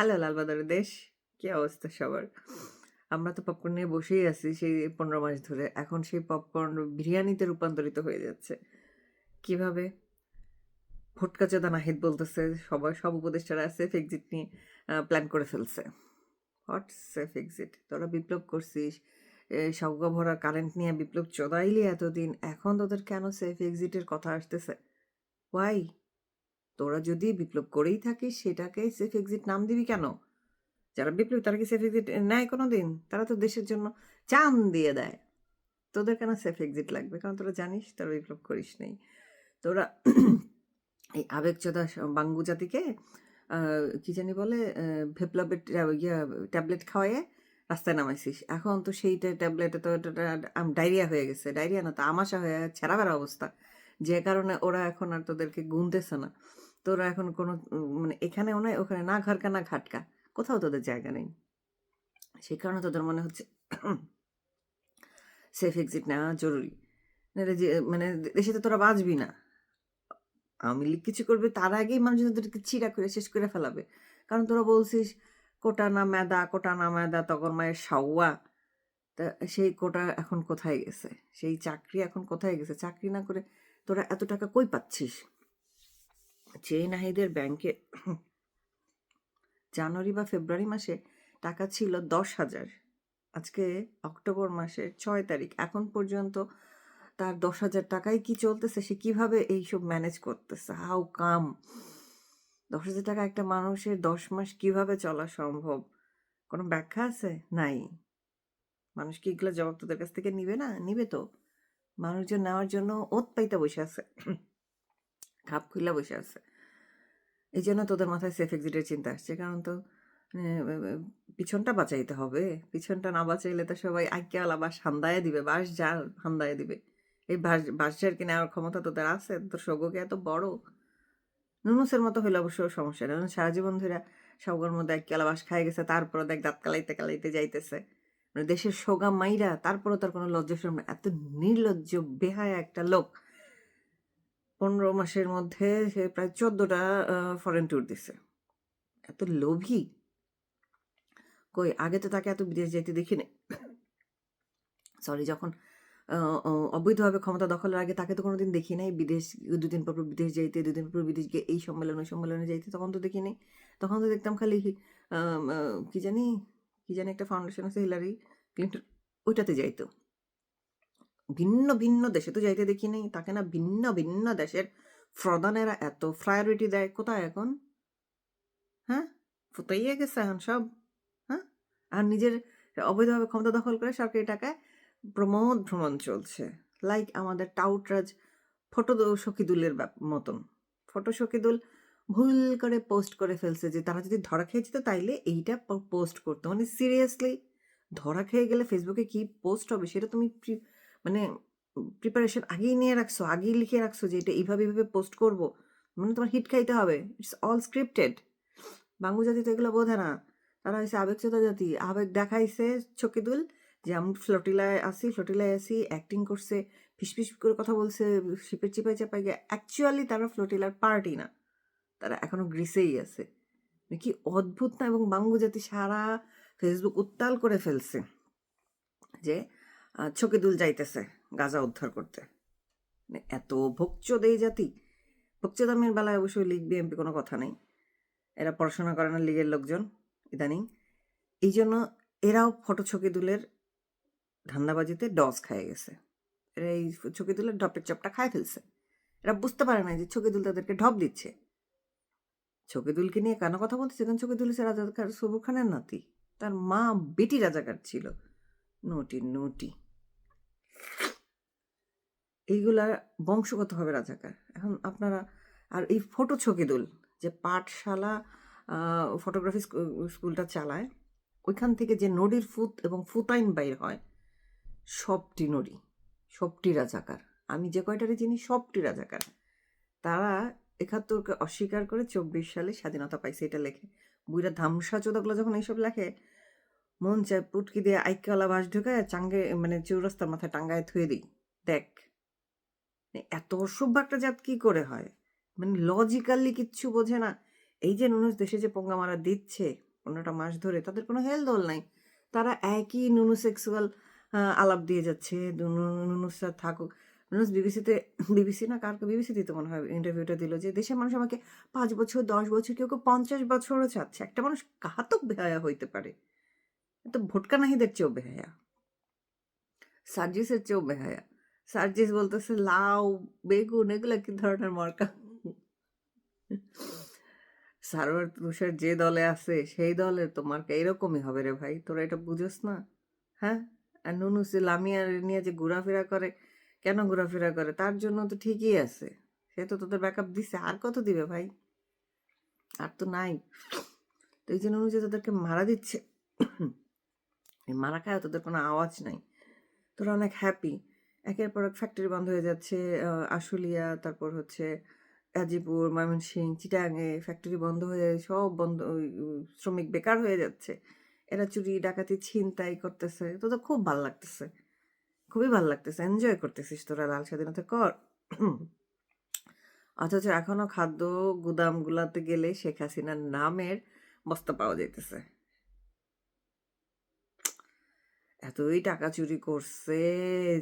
Hello লালবাজারের দেশ, কি অবস্থা সবার? আমরা তো পপকর্ন নিয়ে বসেই আছি সেই পনেরো মাস ধরে। এখন সেই পপকর্ন বিরিয়ানিতে রূপান্তরিত হয়ে যাচ্ছে। কীভাবে? ভোটকা চাঁদা নাহিদ বলতেছে, সবাই, সব উপদেষ্টারা সেফ এক্সিট নিয়ে প্ল্যান করে ফেলছে। হোয়াট সেফ এক্সিট তোরা বিপ্লব করছিস। সজ্ঞা ভরা কারেন্ট নিয়ে বিপ্লব চোদাইলি এতদিন। এখন তোদের কেন সেফ এক্সিটের কথা আসতেছে? ওয়াই তোরা যদি বিপ্লব করেই থাকিস, সেটাকে সেফ এক্সিট নাম দিবি কেন? যারা বিপ্লবী, তারা কি সেফ এক্সিট নেয় কোনো দিন তারা তো দেশের জন্য চান দিয়ে দেয়। তোদের কেন সেফ এক্সিট লাগবে? কারণ তোরা জানিস, তোরা বিপ্লব করিস নেই। তোরা এই আবেগচোদা বাঙ্গু জাতিকে কি জানি বলে ভেপলাবের ইয়া, ট্যাবলেট খাওয়াইয়ে রাস্তায় নামাইছিস। এখন তো সেইটা ট্যাবলেটে, তো ডায়রিয়া হয়ে গেছে। ডায়রিয়া না তো আমাশা হয়ে, ছেঁড়া বেড়া অবস্থা। যে কারণে ওরা এখন আর তোদেরকে গুনতেছে না। তোরা এখন কোনো মানে এখানেও নয়, ওখানে না ঘরকা, না ঘাটকা। কোথাও তোদের জায়গা নেই। সেই কারণে তোদের মনে হচ্ছে সেফ এক্সিট নেওয়া জরুরি। যে মানে দেশে তো তোরা বাঁচবি না। আওয়ামী লীগ কিছু করবে, তার আগেই মানুষ তোদেরকে চিরা করে, শেষ করে ফেলাবে। কারণ তোরা বলছিস, কোটা না মেদা কোটা না মেদা তখন মায়ের সাওয়া তা সেই কোটা এখন কোথায় গেছে? সেই চাকরি এখন কোথায় গেছে? চাকরি না করে তোরা এত টাকা কই পাচ্ছিস? যে নাহিদের ব্যাংকে জানুয়ারি বা ফেব্রুয়ারি মাসে টাকা ছিল দশ হাজার। আজকে অক্টোবর মাসের ছয় তারিখ। এখন পর্যন্ত তার দশ হাজার টাকাই কি চলতেছে? সে কীভাবে এইসব ম্যানেজ করতেছে? হাউ কাম দশ হাজার টাকা একটা মানুষের দশ মাস কীভাবে চলা সম্ভব? কোনো ব্যাখ্যা আছে? নাই। মানুষ কি এগুলো জবাব তোদের কাছ থেকে নিবে না? নিবে তো। মানুষজন নেওয়ার জন্য ওত পাইতে বসে আছে। খাপ খুইলা বসে আছে। এই জন্য তোদের মাথায় সেফ এক্সিটের চিন্তা আসছে। কারণ তো পিছনটা বাঁচাইতে হবে। পিছনটা না বাঁচাইলে তো সবাই আইকিয়ালা বাস হান্দায় দিবে বাস জাল হান্দায় দিবে। এই বাস বাসের কি নেওয়ার ক্ষমতা তোদের আছে? তোর সৌগকে এত বড়? নুনুসের মতো হইলে অবশ্য সমস্যা নেই। সারা জীবন ধরে সৌগর মধ্যে এক বাস খাই গেছে তারপরে দেখ দাঁত কালাইতে কালাইতে যাইতেছে। মানে দেশের সোগা মাইরা তারপরে তার কোনো লজ্জা এত নির্লজ্জ, বেহায়া একটা লোক। পনেরো মাসের মধ্যে সে প্রায় চোদ্দটা ফরেন ট্যুর দিছে। এত লোভী? কই, আগে তো তাকে এত বিদেশ যেতে দেখিনি। সরি যখন অবৈধভাবে ক্ষমতা দখলের আগে তাকে তো কোনোদিন দেখি নাই। বিদেশ, দুদিন পর পর বিদেশ যাইতে, দুদিন পর বিদেশ গিয়ে এই সম্মেলন, ওই সম্মেলনে যাইতে তখন তো দেখি নাই। তখন তো দেখতাম খালি কি জানি কি জানি একটা ফাউন্ডেশন আছে হিলারি ক্লিন্টন ওইটাতে যাইতো। ভিন্ন ভিন্ন দেশে তো যাইতে দেখি নাই। তাকে না ভিন্ন ভিন্ন দেশের প্রধানেরা এত প্রায়োরিটি দেয় কোথায় এখন? হ্যাঁ? ফুতাইয়া গেছে এখন সব। হ্যাঁ? আর নিজের অবৈধভাবে ক্ষমতা দখল করে সরকারি টাকায় প্রমোদ ভ্রমণ চলছে। লাইক আমাদের টাউটরাজ ফটো শকিদুলের মতন। ফটো শকিদুল ভুল করে পোস্ট করে ফেলছে যে তারা যদি ধরা খেয়ে যেত তাইলে এইটা পোস্ট করতো। মানে সিরিয়াসলি ধরা খেয়ে গেলে ফেসবুকে কি পোস্ট হবে সেটা তুমি মানে প্রিপারেশন আগেই নিয়ে রাখছো, আগেই লিখে রাখছো যে এটা এইভাবে এইভাবে পোস্ট করব। মানে তোমার হিট খাইতে হবে। ইটস অল স্ক্রিপ্টেড বাঙ্গু জাতি তো এগুলো বোঝে না। তারা হয়েছে আবেগচেতা জাতি। আবেগ দেখাইছে ছকিদুল যে আমি ফ্লোটিলায় আসি ফ্লোটিলায় আসি অ্যাক্টিং করছে ফিসফিস করে কথা বলছে, শিপের চিপাই চাপাই গিয়ে অ্যাকচুয়ালি তারা ফ্লোটিলার পার্টি না। তারা এখনও গ্রিসেই আছে। মানে কি অদ্ভুত না? এবং বাঙ্গু জাতি সারা ফেসবুক উত্তাল করে ফেলছে। যে ছকিদুল যাইতেছে গাজা উদ্ধার করতে। মানে এত ভোগচোদ এই জাতি। ভোগচোদামের বেলায় অবশ্যই লিগ বিএমপি কোনো কথা নেই। এরা পড়াশোনা করে না লিগের লোকজন, ইদানিং। এই জন্য এরাও ফটো ছকিদুলের ধান্দাবাজিতে ডস খায় গেছে। এরা এই ছকিদুলের ঢপের চপটা খায় ফেলছে। এরা বুঝতে পারে না যে ছকিদুল তাদেরকে ঢপ দিচ্ছে। ছকিদুলকে নিয়ে কেন কথা বলতেছে কারণ ছকিদুল হচ্ছে রাজাকার সবুর খানের নাতি, তার মা বেটি রাজাকার ছিল। নটি নটি। এইগুলা বংশগতভাবে রাজাকার। এখন আপনারা, আর এই ফটো ছকিদুল যে পাঠশালা ফটোগ্রাফি স্কুলটা চালায়, ওইখান থেকে যে নদীর ফুত এবং ফুতাইন বাইর হয়, সবটি নদী, সবটি রাজাকার। আমি যে কয়টারে চিনি, সবটি রাজাকার। তারা একাত্তরকে অস্বীকার করে চব্বিশ সালে স্বাধীনতা পাইছে, এটা লেখে। বুইরা ধামসা চোদাগুলো যখন এইসব লেখে, মন চায় পুটকি দিয়ে আইকালা বাস ঢুকায়, চাঙ্গে মানে চৌরাস্তার মাথায় টাঙ্গায় থুয়ে দিই। দেখ এত অসভ্য একটা জাত কি করে হয়? মানে লজিক্যালি কিচ্ছু বোঝে না। এই যে নুনুস দেশে যে পোঙ্গা মারা দিচ্ছে, পনেরোটা মাস ধরে, তাদের কোনো হেলদোল নাই। তারা একই নুনু সেক্সুয়াল আলাপ দিয়ে যাচ্ছে নুনুসা থাকুক। নুনুস বিবিসিতে, বিবিসি না কারকে বিবিসিতে তো মনে হয় ইন্টারভিউটা দিল যে দেশের মানুষ আমাকে পাঁচ বছর, দশ বছর, কেউ কেউ পঞ্চাশ বছরও চাচ্ছে। একটা মানুষ কাহাতক বেহায়া হইতে পারে? তো ভোটকা নাহিদের চেয়েও বেহায়া। সার্জিসের চেয়েও বেহায়া। সার্জিস বলতেছে, লাউ, বেগুন, এগুলো কি ধরনের মরকা? সারোয়ার তুষার যে দলে আছে, সেই দলে তো মার্কা এরকমই হবে রে ভাই। তোরা এটা বুঝোস না? হ্যাঁ? আর নুনু সে লামিয়া নিয়ে যে ঘোরাফেরা করে, কেন ঘোরাফেরা করে? তার জন্য তো ঠিকই আছে। সে তো তোদের ব্যাকআপ দিছে। আর কত দিবে ভাই? আর তো নাই। তো এই জন্য যে তোদেরকে মারা দিচ্ছে মারা খায় তোদের কোনো আওয়াজ নাই। তোরা অনেক হ্যাপি একের পর এক ফ্যাক্টরি বন্ধ হয়ে যাচ্ছে। আশুলিয়া, তারপর হচ্ছে গাজীপুর, ময়মনসিংহ চিটাগাঙে ফ্যাক্টরি বন্ধ হয়ে সব বন্ধ শ্রমিক বেকার হয়ে যাচ্ছে। এরা চুরি, ডাকাতি, ছিনতাই করতেছে। তো তো খুব ভালো লাগতেছে। খুবই ভালো লাগতেছে। এনজয় করতেছিস তোরা লাল স্বাধীনতা কর। অথচ এখনও খাদ্য গুদামগুলাতে গেলে শেখ হাসিনার নামের বস্তা পাওয়া যাইতেছে। এতই টাকা চুরি করছে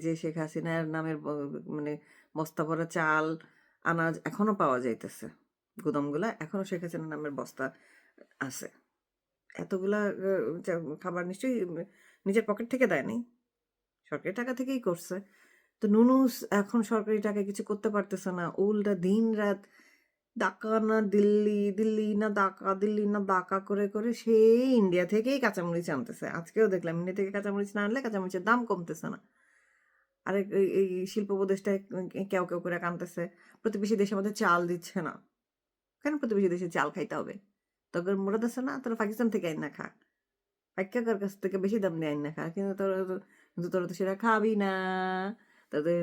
যে শেখ হাসিনার নামের মানে বস্তা ভরা চাল আনাজ এখনও পাওয়া যাইতেছে। গুদামগুলা এখনও শেখ হাসিনার নামের বস্তা আছে। এতগুলা খাবার নিশ্চয়ই নিজের পকেট থেকে দেয়নি। সরকারি টাকা থেকেই করছে। তো নুনুস এখন সরকারি টাকায় কিছু করতে পারতেছে না। উল্টা দিন রাত ঢাকা না দিল্লি দিল্লি না ঢাকা দিল্লি না ঢাকা করে করে সেই ইন্ডিয়া থেকেই কাঁচামরিচ আনতেছে। আজকেও দেখলাম ইন্ডিয়া থেকে কাঁচামরিচ না আনলে কাঁচামরিচের দাম কমতেছে না। আর এই- শিল্প উপদেষ্টায় কেউ কেউ করে কানতেছে প্রতিবেশী দেশের মধ্যে চাল দিচ্ছে না। কেন প্রতিবেশী দেশে চাল খাইতে হবে? তোর মুরাদ আছে না, তোরা পাকিস্তান থেকে আইন না খা পাইকাকার কাছ থেকে বেশি দাম দিয়ে আইন না খা কিন্তু তোরা কিন্তু তোরা তো সেটা খাবি না। তাদের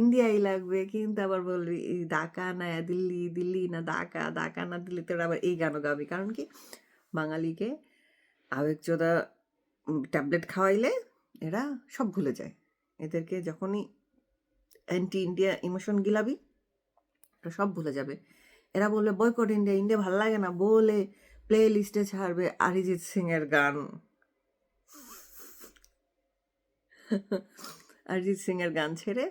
ইন্ডিয়াই লাগবে, কিন্তু আবার বলবি ঢাকা না, দিল্লি দিল্লি না, ঢাকা ঢাকা না দিল্লি তোরা আবার এই গানও গাবি কারণ কি? বাঙালিকে আবেগচোদা ট্যাবলেট খাওয়াইলে এরা সব ভুলে যায়। এদেরকে যখনই অ্যান্টি ইন্ডিয়া ইমোশন গিলাবি, ওরা সব ভুলে যাবে। এরা বলবে বয়কট ইন্ডিয়া ইন্ডিয়া ভালো লাগে না। বলে প্লে লিস্টে ছাড়বে অরিজিৎ সিং এর গান। অরিজিৎ সিং এর গান ছেড়ে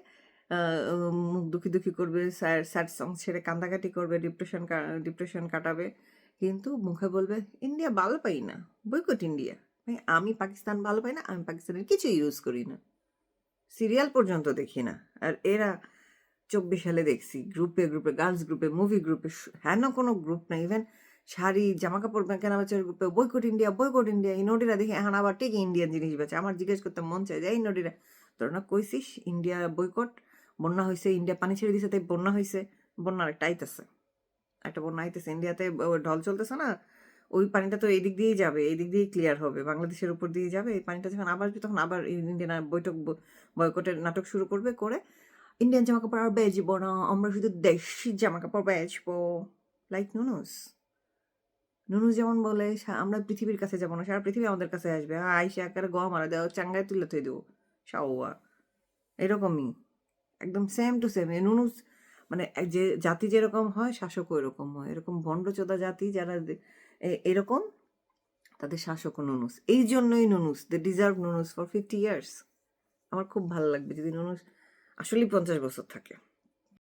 মুখ দুঃখী দুঃখী করবে স্যাড সং ছেড়ে কান্দাকাটি করবে ডিপ্রেশন ডিপ্রেশন কাটাবে। কিন্তু মুখে বলবে, ইন্ডিয়া ভালো পাই না, বৈকট ইন্ডিয়া। আমি পাকিস্তান ভালো পাই না, আমি পাকিস্তানের কিছু ইউজ করি না। সিরিয়াল পর্যন্ত দেখি না। আর এরা চব্বিশ সালে দেখছি গ্রুপে গ্রুপে গার্লস গ্রুপে মুভি গ্রুপে হ্যাঁ কোনো গ্রুপ না ইভেন শাড়ি জামা কাপড় কেনা বেচার গ্রুপে বৈকট ইন্ডিয়া বৈকট ইন্ডিয়া, এই নদীরা দেখি এখন আবার ঠিক ইন্ডিয়ান জিনিস বেচে। আমার জিজ্ঞেস করতে মন চায় যে, এই নদীরা তোর না কইছিস, ইন্ডিয়া বৈকট বন্যা হয়েছে ইন্ডিয়া পানি ছেড়ে দিছে, তাই বন্যা হয়েছে বন্যা একটা আইতেছে। একটা বন্যা আইতেছে, ইন্ডিয়াতে ঢল চলতেছে না, ওই পানিটা তো এই দিক দিয়েই যাবে এই দিক দিয়েই ক্লিয়ার হবে, বাংলাদেশের উপর দিয়ে যাবে, এই পানিটা যখন আবার তখন আবার ইন্ডিয়ান বৈঠক বয়কটের নাটক শুরু করবে করে ইন্ডিয়ান জামা কাপড় আর বেচবো না, আমরা শুধু দেশি জামা কাপড় বেচবো। লাইক নুনুস। নুনুস যেমন বলে আমরা পৃথিবীর কাছে যাব না, সারা পৃথিবী আমাদের কাছে আসবে আইসা আকারে গম মারা দেওয়া চাঙ্গায় তুলে থই দেবো। সাওয়া এরকমই। একদম সেম টু সেম নুনুস মানে যে জাতি যেরকম হয়, শাসকও এরকম হয়। এরকম ভণ্ডচোদা জাতি যারা এরকম, তাদের শাসক নুনুস। এই জন্যই নুনুস। দে ডিজার্ভ নুনুস ফর ফিফটি ইয়ার্স আমার খুব ভালো লাগবে যদি নুনুস আসলেই পঞ্চাশ বছর থাকে।